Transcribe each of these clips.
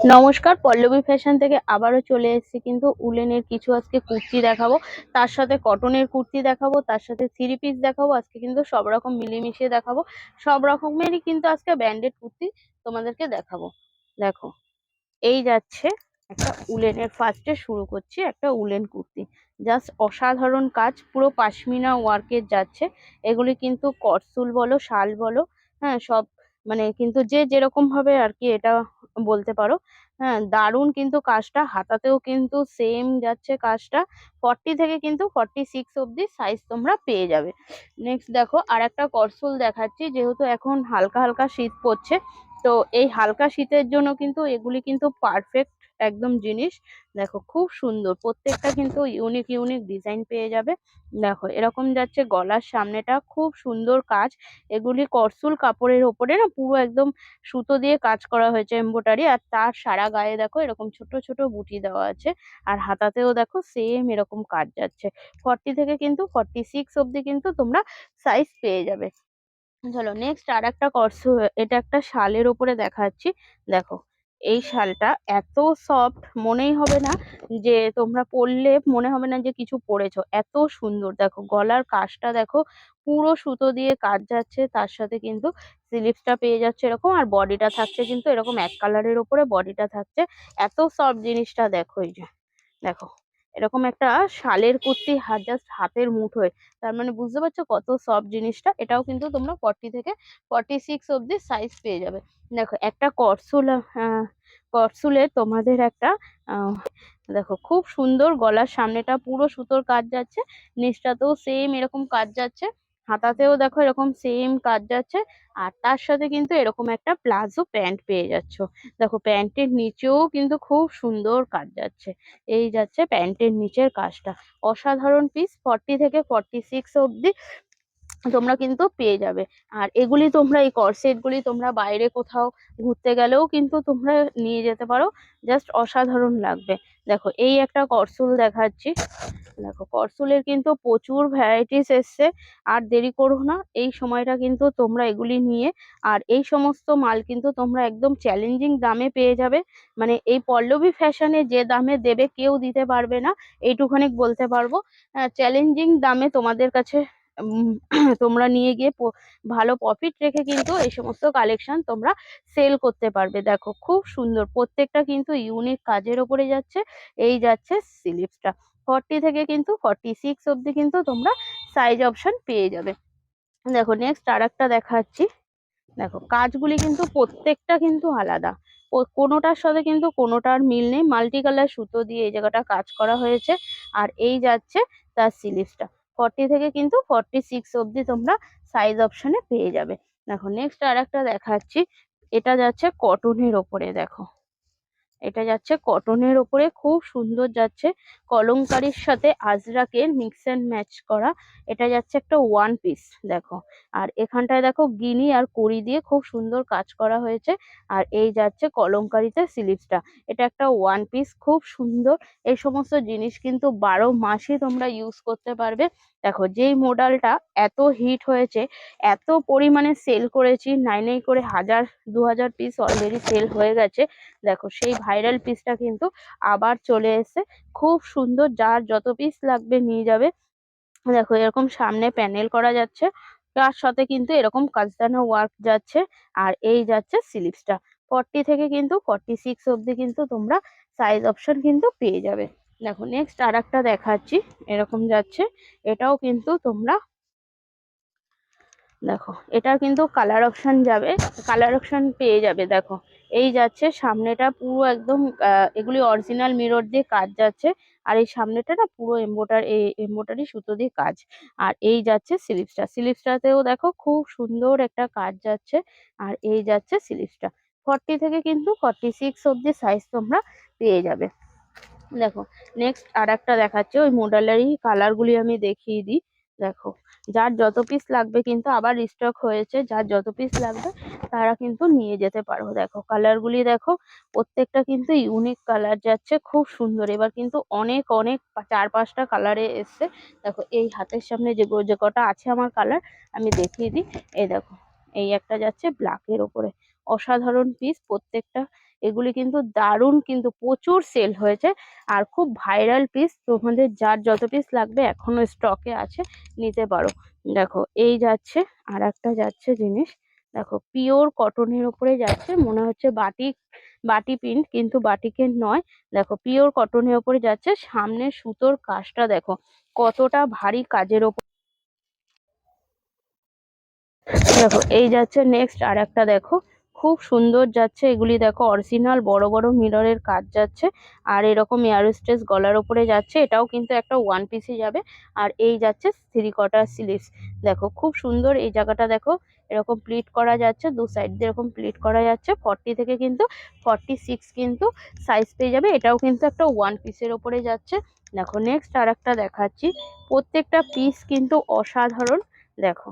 নমস্কার, পল্লবী ফ্যাশন থেকে আবারও চলে এসেছি কিন্তু উলেনের কিছু আজকে কুর্তি দেখাবো। তার সাথে কটনের কুর্তি দেখাবো, তার সাথে থ্রি পিস দেখাবো, আজকে কিন্তু সব রকম মিলিয়ে দেখাবো। সব রকমেরই কিন্তু আজকে ব্র্যান্ডেড কুর্তি তোমাদেরকে দেখাবো। দেখো, এই যাচ্ছে একটা উলেনের ফার্স্টে শুরু করছি একটা উলেন কুর্তি। জাস্ট অসাধারণ কাজ, পুরো পাশমিনা ওয়ার্কের যাচ্ছে। এগুলি কিন্তু করসুল বলো, শাল বলো হ্যাঁ সব মানে কিন্তু যে যেরকম ভাবে আর কি এটা বলতে পারো। হ্যাঁ দারুণ কিন্তু কাজটা। হাতাতেও কিন্তু সেম যাচ্ছে কাজটা। ফর্টি থেকে কিন্তু ফর্টি সিক্স অব্দি সাইজ তোমরা পেয়ে যাবে। নেক্সট দেখো আর একটা করসুল দেখাচ্ছি। যেহেতু এখন হালকা হালকা শীত পড়ছে, তো এই হালকা শীতের জন্য কিন্তু এগুলি কিন্তু পারফেক্ট একদম জিনিস। দেখো খুব সুন্দর। প্রত্যেকটা কিন্তু ইউনিক ইউনিক ডিজাইন পেয়ে যাবে। দেখো, এরকম যাচ্ছে গলার সামনেটা খুব সুন্দর কাজ। এগুলি করসুল কাপড়ের ওপরে না পুরো একদম সুতো দিয়ে কাজ করা হয়েছে এম্বোটারি আর তার সারা গায়ে দেখো এরকম ছোট ছোট বুটি দেওয়া আছে। আর হাতাতেও দেখো সেম এরকম কাজ যাচ্ছে। ফর্টি থেকে কিন্তু ফর্টি সিক্স অব্দি কিন্তু তোমরা সাইজ পেয়ে যাবে। চলো নেক্সট আর একটা করস এটা একটা শালের ওপরে দেখাচ্ছি। দেখো এই শালটা এত সফট মনেই হবে না যে তোমরা পরলে মনে হবে না যে কিছু পরেছো। এত সুন্দর। দেখো, গলার কাজটা দেখো, পুরো সুতো দিয়ে কাজ যাচ্ছে, তার সাথে কিন্তু স্লিপসটা পেয়ে যাচ্ছে এরকম আর বডিটা থাকছে কিন্তু এরকম এক কালারের ওপরে বডিটা থাকছে। এত সফট জিনিসটা দেখো এই যে। দেখো এরকম একটা শালের কুর্তি হাত জাস্ট হাতের মুঠোয়। তার মানে বুঝতে পারছ কত সফট জিনিসটা? এটাও কিন্তু তোমরা ফর্টি থেকে ফর্টি সিক্স অবধি সাইজ পেয়ে যাবে। দেখো, একটা করসুল করসুলে তোমাদের একটা দেখো খুব সুন্দর গলার সামনেটা পুরো সুতোর কাজ যাচ্ছে, নিচটাতেও সেম এরকম কাজ যাচ্ছে। হাতাতেও দেখো এরকম সেম কাজ যাচ্ছে, আর তার সাথে কিন্তু এরকম একটা প্লাজো প্যান্ট পেয়ে যাচ্ছ। দেখো প্যান্টের নিচেও কিন্তু খুব সুন্দর কাজ যাচ্ছে। এই যাচ্ছে প্যান্টের নিচের কাজটা। অসাধারণ পিস ফর্টি থেকে ফর্টি সিক্স অব্দি তোমরা কিন্তু পেয়ে যাবে। আর এগুলি তোমরা, এই করসেট গুলি তোমরা বাইরে কোথাও ঘুরতে গেলেও কিন্তু তোমরা নিয়ে যেতে পারো। জাস্ট অসাধারণ লাগবে। দেখো, এই একটা করসুল দেখাচ্ছি। দেখো করসুলের কিন্তু প্রচুর ভ্যারাইটিস এসছে। আর দেরি করো না, এই সময়টা কিন্তু তোমরা এগুলি নিয়ে, আর এই সমস্ত মাল কিন্তু তোমরা একদম চ্যালেঞ্জিং দামে পেয়ে যাবে। মানে এই পল্লবী ফ্যাশনে যে দামে দেবে কেউ দিতে পারবে না এইটুখানি বলতে পারব। চ্যালেঞ্জিং দামে তোমাদের কাছে তোমরা নিয়ে গিয়ে ভালো প্রফিট রেখে কিন্তু এই সমস্ত কালেকশন তোমরা সেল করতে পারবে। দেখো, খুব সুন্দর। প্রত্যেকটা কিন্তু ইউনিক কাজের ওপরে যাচ্ছে, এই যাচ্ছে স্লিভসটা ফর্টি থেকে কিন্তু ফর্টি সিক্স অব্দি কিন্তু তোমরা সাইজ অপশন পেয়ে যাবে। দেখো নেক্সট আর একটা দেখাচ্ছি। দেখো, কাজগুলি কিন্তু প্রত্যেকটা কিন্তু আলাদা। কোনোটার সাথে কিন্তু কোনোটার মিল নেই। মাল্টি কালার সুতো দিয়ে এই জায়গাটা কাজ করা হয়েছে। আর এই যাচ্ছে তার স্লিভসটা ফর্টি থেকে কিন্তু ফর্টি সিক্স অবধি তোমরা সাইজ অপশানে পেয়ে যাবে। দেখো নেক্সট আর একটা দেখাচ্ছি। এটা যাচ্ছে কটনের ওপরে, দেখো। এটা যাচ্ছে কটনের ওপরে, খুব সুন্দর যাচ্ছে। কলমকারির সাথে আজরাকের মিক্স অ্যান্ড ম্যাচ করা। এটা যাচ্ছে একটা ওয়ান পিস দেখো। আর এখানটায় দেখো গিনি আর কড়ি দিয়ে খুব সুন্দর কাজ করা হয়েছে। আর এই যাচ্ছে কলমকারিতে স্লিভসটা এটা একটা ওয়ান পিস খুব সুন্দর। এই সমস্ত জিনিস কিন্তু বারো মাসই তোমরা ইউজ করতে পারবে। দেখো, যেই মডেলটা এত হিট হয়েছে, এত পরিমাণে সেল করেছি নাই নাই করে হাজার দু হাজার পিস অলরেডি সেল হয়ে গেছে। দেখো সেই ভাইরাল পিসটা কিন্তু আবার চলে এসেছে। খুব সুন্দর যার যত পিস লাগবে নিয়ে যাবে। দেখো এরকম সামনে প্যানেল করা যাচ্ছে। তার সাথে কিন্তু এরকম কাজদানা ওয়ার্ক যাচ্ছে আর এই যাচ্ছে স্লিভসটা ফর্টি থেকে কিন্তু ফর্টি সিক্স অবধি কিন্তু তোমরা সাইজ অপশন কিন্তু পেয়ে যাবে। দেখো নেক্সট আর একটা দেখাচ্ছি। এরকম যাচ্ছে। এটাও কিন্তু তোমরা দেখো এটা কিন্তু কালার অপশন যাবে কালার অপশন পেয়ে যাবে, দেখো। এই যাচ্ছে, সামনেটা পুরো একদম এগুলি অরিজিনাল মিরর দিয়ে কাজ যাচ্ছে, আর এই সামনেটা না পুরো এম্বোটার এই এম্বোটারি সুতো দিয়ে কাজ। আর এই যাচ্ছে স্লিভসটা স্লিভসটাতেও দেখো খুব সুন্দর একটা কাজ যাচ্ছে, আর এই যাচ্ছে স্লিভসটা ফর্টি থেকে কিন্তু ফর্টি সিক্স অব্দি সাইজ তোমরা পেয়ে যাবে। দেখো নেক্সট আর একটা দেখাচ্ছে, ওই মডেলেরই কালারগুলি আমি দেখিয়ে দিই। দেখো যার যত পিস লাগবে কিন্তু আবার স্টক হয়েছে, যার যত পিস লাগবে তারা কিন্তু নিয়ে যেতে পারো। দেখো কালারগুলি দেখো, প্রত্যেকটা কিন্তু ইউনিক কালার যাচ্ছে, খুব সুন্দর। এবার কিন্তু অনেক অনেক চার পাঁচটা কালারে এসছে। দেখো, এই হাতের সামনে যে যে কটা আছে আমার কালার আমি দেখিয়ে দিই। এই দেখো, এই একটা যাচ্ছে ব্ল্যাকের ওপরে। অসাধারণ পিস প্রত্যেকটা এগুলি কিন্তু দারুণ কিন্তু প্রচুর সেল হয়েছে। আর খুব ভাইরাল পিস তোমাদের যার যত পিস লাগবে এখনও স্টকে আছে, নিতে পারো। দেখো, এই যাচ্ছে আর একটা যাচ্ছে জিনিস। দেখো পিওর কটনের উপরে যাচ্ছে, মনে হচ্ছে বাটিক বাটি প্রিন্ট কিন্তু বাটিকের নয়। দেখো পিওর কটনের ওপরে যাচ্ছে, সামনে সুতোর কাজটা দেখো, কতটা ভারী কাজের ওপর দেখো, এই যাচ্ছে নেক্সট আর একটা দেখো। খুব সুন্দর যাচ্ছে। এগুলি দেখো অরিজিনাল বড় বড় মিররের কাজ যাচ্ছে আর এরকম এয়ারস্ট্রেস গলার ওপরে যাচ্ছে। এটাও কিন্তু একটা ওয়ান পিসে যাবে। আর এই যাচ্ছে থ্রি কটার স্লিভস দেখো খুব সুন্দর এই জায়গাটা দেখো। এরকম প্লিট করা যাচ্ছে, দু সাইড দিয়ে এরকম প্লিট করা যাচ্ছে। ফর্টি থেকে কিন্তু ফর্টি সিক্স কিন্তু সাইজ পেয়ে যাবে। এটাও কিন্তু একটা ওয়ান পিসের ওপরে যাচ্ছে। দেখো নেক্সট আর একটা দেখাচ্ছি। প্রত্যেকটা পিস কিন্তু অসাধারণ। দেখো।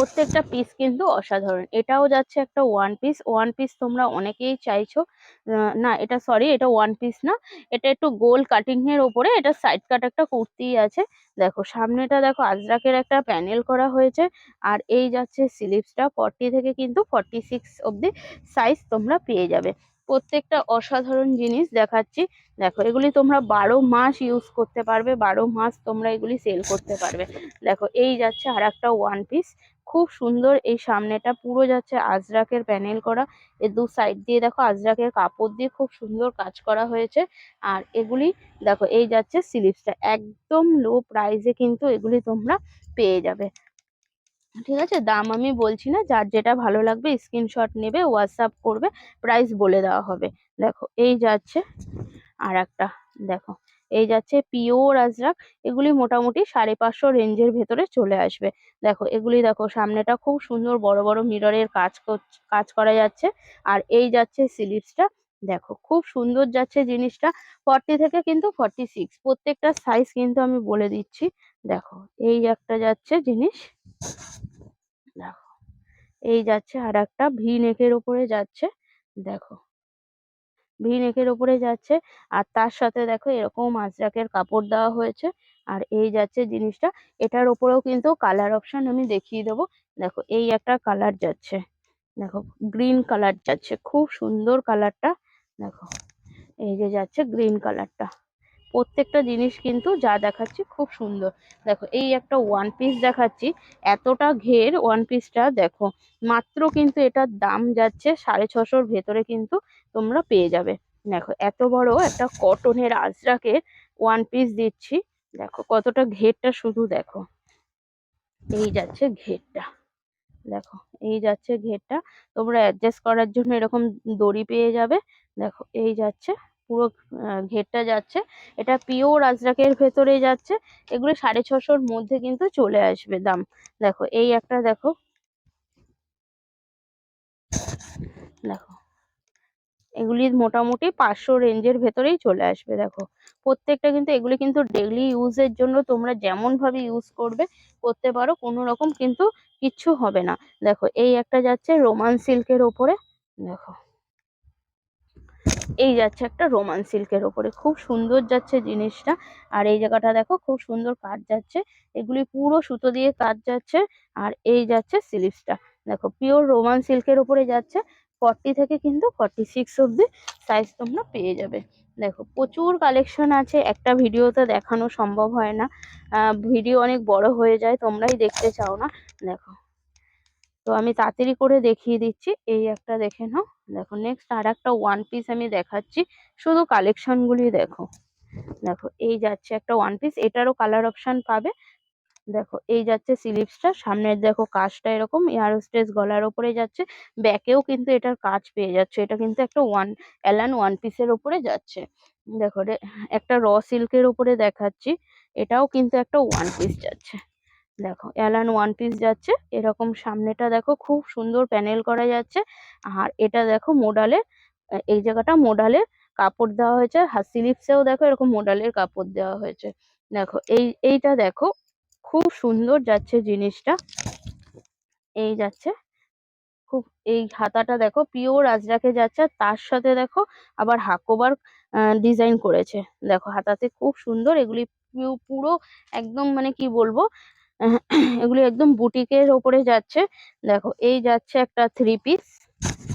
প্রত্যেকটা পিস কিন্তু অসাধারণ। এটাও যাচ্ছে একটা ওয়ান পিস ওয়ান পিস তোমরা অনেকেই চাইছো। না, এটা সরি এটা ওয়ান পিস না। এটা একটু গোল কাটিং এর ওপরে, এটা সাইড কাট একটা কুর্তি আছে। দেখো, সামনেটা দেখো, আজরাকের একটা প্যানেল করা হয়েছে। আর এই যাচ্ছে স্লিভসটা ফর্টি থেকে কিন্তু ফর্টি সিক্স অব্দি সাইজ তোমরা পেয়ে যাবে। প্রত্যেকটা অসাধারণ জিনিস দেখাচ্ছি। দেখো, এগুলি তোমরা বারো মাস ইউজ করতে পারবে, বারো মাস তোমরা এগুলি সেল করতে পারবে। দেখো, এই যাচ্ছে আর একটা ওয়ান পিস খুব সুন্দর এই সামনেটা, পুরো যাচ্ছে আজরাকের প্যানেল করা। এর দু সাইড দিয়ে দেখো, আজরাকের কাপড় দিয়ে খুব সুন্দর কাজ করা হয়েছে। আর এগুলি, দেখো, এই যাচ্ছে স্লিভসটা একদম লো প্রাইসে কিন্তু এগুলি তোমরা পেয়ে যাবে। ঠিক আছে? দাম আমি বলছি না, যার যেটা ভালো লাগবে স্ক্রিনশট নেবে হোয়াটসঅ্যাপ করবে প্রাইস বলে দেওয়া হবে। দেখো, এই যাচ্ছে আর একটা দেখো, এই যাচ্ছে পিওর আজরাক এগুলি মোটামুটি সাড়ে পাঁচশো রেঞ্জের ভেতরে চলে আসবে। দেখো, এগুলি দেখো, সামনেটা খুব সুন্দর বড় বড় মিররের কাজ কাজ করা যাচ্ছে, আর এই যাচ্ছে স্লিভসটা দেখো, খুব সুন্দর যাচ্ছে জিনিসটা ফর্টি থেকে কিন্তু ফর্টি সিক্স প্রত্যেকটা সাইজ কিন্তু আমি বলে দিচ্ছি, দেখো, এই একটা যাচ্ছে জিনিস। দেখো, এই যাচ্ছে আর একটা ভি নেকের ওপরে যাচ্ছে, দেখো ভি নেকের ওপরে যাচ্ছে, আর তার সাথে দেখো এরকম আজরাকের কাপড় দেওয়া হয়েছে, আর এই যাচ্ছে জিনিসটা, এটার ওপরেও কিন্তু কালার অপশন আমি দেখিয়ে দেবো, দেখো এই একটা কালার যাচ্ছে, দেখো গ্রিন কালার যাচ্ছে, খুব সুন্দর কালারটা দেখো, এই যে যাচ্ছে গ্রিন কালারটা প্রত্যেকটা জিনিস কিন্তু যা দেখাচ্ছি খুব সুন্দর। দেখো, এই একটা ওয়ান পিস দেখাচ্ছি, এতটা ঘের ওয়ান পিসটা দেখো, মাত্র কিন্তু এটার দাম যাচ্ছে সাড়ে ছশোর ভেতরে কিন্তু তোমরা পেয়ে যাবে। দেখো, এত বড় একটা কটনের আজরাকের ওয়ান পিস দিচ্ছি, দেখো কতটা ঘেরটা শুধু দেখো। এই যাচ্ছে ঘেরটা, দেখো, এই যাচ্ছে ঘেরটা, তোমরা অ্যাডজাস্ট করার জন্য এরকম দড়ি পেয়ে যাবে, দেখো, এই যাচ্ছে পুরো ঘেরটা যাচ্ছে। এটা পিওর আজরাকের ভেতরে যাচ্ছে। এগুলো সাড়ে ছশোর মধ্যে কিন্তু চলে আসবে দাম। দেখো, এই একটা দেখো। দেখো, এগুলি মোটামুটি পাঁচশো রেঞ্জের ভেতরেই চলে আসবে, দেখো। প্রত্যেকটা কিন্তু, এগুলি কিন্তু ডেইলি ইউজের জন্য তোমরা যেমন ভাবে ইউজ করবে, করতে পারো কোনো রকম কিন্তু কিচ্ছু হবে না। দেখো, এই একটা যাচ্ছে রোমান সিল্কের ওপরে। দেখো। এই যাচ্ছে একটা রোমান সিল্কের ওপরে। খুব সুন্দর যাচ্ছে জিনিসটা। আর এই জায়গাটা দেখো, খুব সুন্দর কাজ যাচ্ছে। এগুলি পুরো সুতো দিয়ে কাজ যাচ্ছে। আর এই যাচ্ছে স্লিভসটা দেখো পিওর রোমান সিল্কের ওপরে যাচ্ছে। ফর্টি থেকে কিন্তু ফর্টি সিক্স অব্দি সাইজ তোমরা পেয়ে যাবে। দেখো, প্রচুর কালেকশন আছে। একটা ভিডিওতে দেখানো সম্ভব হয় না। ভিডিও অনেক বড় হয়ে যায়, তোমরাই দেখতে চাও না। দেখো, তো আমি তাড়াতাড়ি করে দেখিয়ে দিচ্ছি। এই একটা দেখে নাও। দেখো নেক্সট আর একটা ওয়ান পিস আমি দেখাচ্ছি। শুধু কালেকশন গুলি দেখো। দেখো, এই যাচ্ছে একটা ওয়ান পিস এটারও কালার অপশন পাবে। দেখো, এই যাচ্ছে স্লিভসটা সামনের দেখো কাজটা এরকম এয়ার হোস্টেস গলার ওপরে যাচ্ছে ব্যাকেও কিন্তু এটার কাজ পেয়ে যাচ্ছে। এটা কিন্তু একটা ওয়ান অ্যালান ওয়ান পিসের ওপরে যাচ্ছে। দেখো একটা র সিল্কের ওপরে দেখাচ্ছি, এটাও কিন্তু একটা ওয়ান পিস যাচ্ছে। দেখো অ্যালান ওয়ান পিস যাচ্ছে। এরকম সামনেটা দেখো, খুব সুন্দর প্যানেল করা যাচ্ছে। আর এটা দেখো মোডালের এই জায়গাটা মোডালের কাপড় দেওয়া হয়েছে। আর স্লিভসেও দেখো এরকম মোডালের কাপড় দেওয়া হয়েছে। দেখো, এই, এইটা দেখো, খুব সুন্দর যাচ্ছে জিনিসটা। এই যাচ্ছে। খুব, এই হাতাটা দেখো পিওর আজরাকে যাচ্ছে। তার সাথে দেখো, আবার হাকোবার ডিজাইন করেছে। দেখো, হাতাতে খুব সুন্দর। এগুলি পুরো একদম মানে কি বলব এগুলি একদম বুটিকের ওপরে যাচ্ছে। দেখো, এই যাচ্ছে একটা থ্রি পিস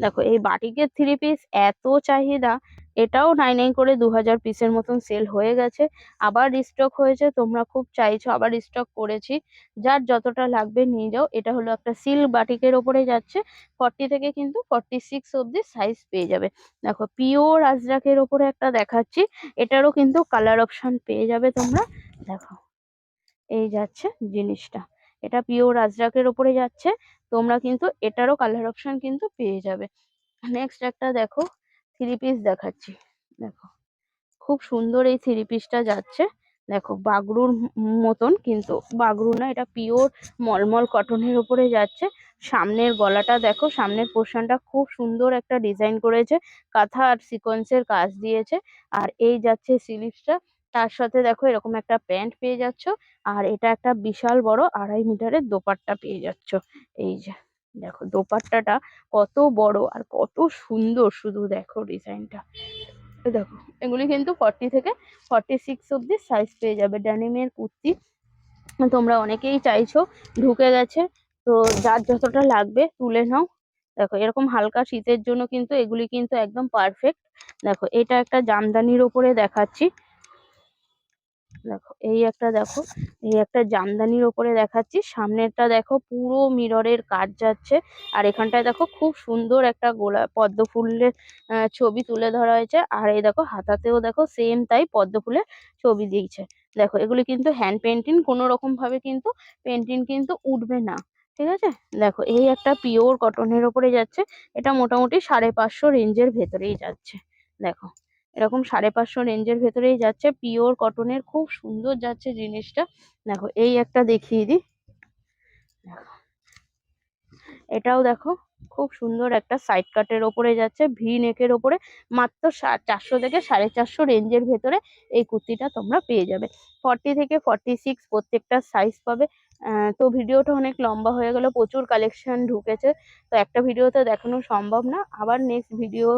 দেখো, এই বাটিকের থ্রি পিস এত চাহিদা, এটাও নাই নাই করে দু হাজার পিসের মতন সেল হয়ে গেছে। আবার রিস্টক হয়েছে, তোমরা খুব চাইছো, আবার রিস্টক করেছি। যার যতটা লাগবে নিয়ে যাও। এটা হলো একটা সিল্ক বাটিকের ওপরে যাচ্ছে। ফর্টি থেকে কিন্তু ফর্টি সিক্স অব্দি সাইজ পেয়ে যাবে। দেখো পিওর আজরাকের ওপরে একটা দেখাচ্ছি। এটারও কিন্তু কালার অপশন পেয়ে যাবে তোমরা। দেখো। এই যাচ্ছে জিনিসটা। এটা পিওর আজরাকের ওপরে যাচ্ছে, তোমরা কিন্তু এটারও কালার অপশন কিন্তু পেয়ে যাবে। নেক্সট একটা দেখো থ্রি পিস দেখাচ্ছি। দেখো, খুব সুন্দর এই থ্রি পিসটা যাচ্ছে। দেখো, বাগরুর মতন কিন্তু, বাগরু না, এটা পিওর মলমল কটনের উপরে যাচ্ছে। সামনের গলাটা দেখো, সামনের পোর্শনটা খুব সুন্দর একটা ডিজাইন করেছে। কাঁথা আর সিকোয়েন্সের কাজ দিয়েছে। আর এই যাচ্ছে স্লিভসটা তার সাথে দেখো এরকম একটা প্যান্ট পেয়ে যাচ্ছ, আর এটা একটা বিশাল বড় আড়াই মিটারের দোপাট্টা পেয়ে যাচ্ছ। এই যে, দেখো দোপাট্টাটা কত বড় আর কত সুন্দর শুধু দেখো ডিজাইনটা। দেখো, এগুলি কিন্তু ফর্টি থেকে ফর্টি সিক্স অব্দি সাইজ পেয়ে যাবে। ড্যানিমের কুর্তি, তোমরা অনেকেই চাইছো ঢুকে গেছে, তো যার যতটা লাগবে তুলে নাও। দেখো এরকম হালকা শীতের জন্য কিন্তু এগুলি কিন্তু একদম পারফেক্ট দেখো এটা একটা জামদানির ওপরে দেখাচ্ছি। দেখো, এই একটা দেখো, এই একটা জামদানির ওপরে দেখাচ্ছি, সামনেরটা দেখো পুরো মিররের কাজ যাচ্ছে, আর এখানটায় দেখো খুব সুন্দর একটা গোলা, পদ্ম ফুলের ছবি তুলে ধরা হয়েছে, আর এই দেখো হাতাতেও দেখো সেম তাই পদ্ম ফুলের ছবি দিয়েছে। দেখো, এগুলি কিন্তু হ্যান্ড পেন্টিং কোনো রকম ভাবে কিন্তু পেন্টিং কিন্তু উঠবে না, ঠিক আছে? দেখো, এই একটা পিওর কটনের ওপরে যাচ্ছে, এটা মোটামুটি সাড়ে পাঁচশো রেঞ্জের ভেতরেই যাচ্ছে, দেখো। এরকম সাড়ে পাঁচশো রেঞ্জের ভেতরেই যাচ্ছে। পিওর কটনের খুব সুন্দর যাচ্ছে জিনিসটা। দেখো, এই একটা দেখিয়ে দিই। এটাও দেখো, খুব সুন্দর একটা সাইড কাটের ওপরে যাচ্ছে ভি নেকের ওপরে। মাত্র চারশো থেকে সাড়ে চারশো রেঞ্জের ভেতরে এই কুর্তিটা তোমরা পেয়ে যাবে। ফর্টি থেকে ফর্টি সিক্স প্রত্যেকটা সাইজ পাবে। তো ভিডিওটা অনেক লম্বা হয়ে গেল, প্রচুর কালেকশন ঢুকেছে। তো একটা ভিডিওতে দেখানো সম্ভব না। আবার নেক্সট ভিডিও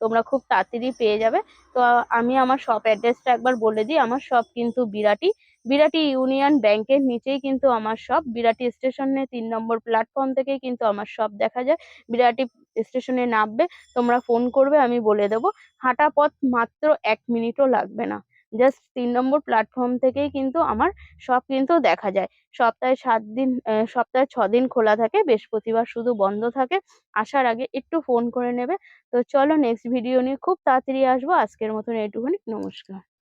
তোমরা খুব তাড়াতাড়ি পেয়ে যাবে। তো আমি আমার শপ অ্যাড্রেসটা একবার বলে দিই। আমার শপ কিন্তু বিরাটি। বিরাটি ইউনিয়ন ব্যাংকের নিচেই কিন্তু আমার শপ বিরাটি স্টেশনে তিন নম্বর প্ল্যাটফর্ম থেকে কিন্তু আমার শপ দেখা যায়। বিরাটি স্টেশনে নামবে, তোমরা ফোন করবে, আমি বলে দেবো। হাঁটা পথ মাত্র এক মিনিটও লাগবে না। জাস্ট তিন নম্বর প্ল্যাটফর্ম থেকেই কিন্তু আমার সব কিন্তু দেখা যায়। সপ্তাহে সাত দিন সপ্তাহে ছ দিন খোলা থাকে, বৃহস্পতিবার শুধু বন্ধ থাকে। আসার আগে একটু ফোন করে নেবে। তো চলো নেক্সট ভিডিও নিয়ে খুব তাড়াতাড়ি আসব। আজকের মতন এইটুকুনি। নমস্কার।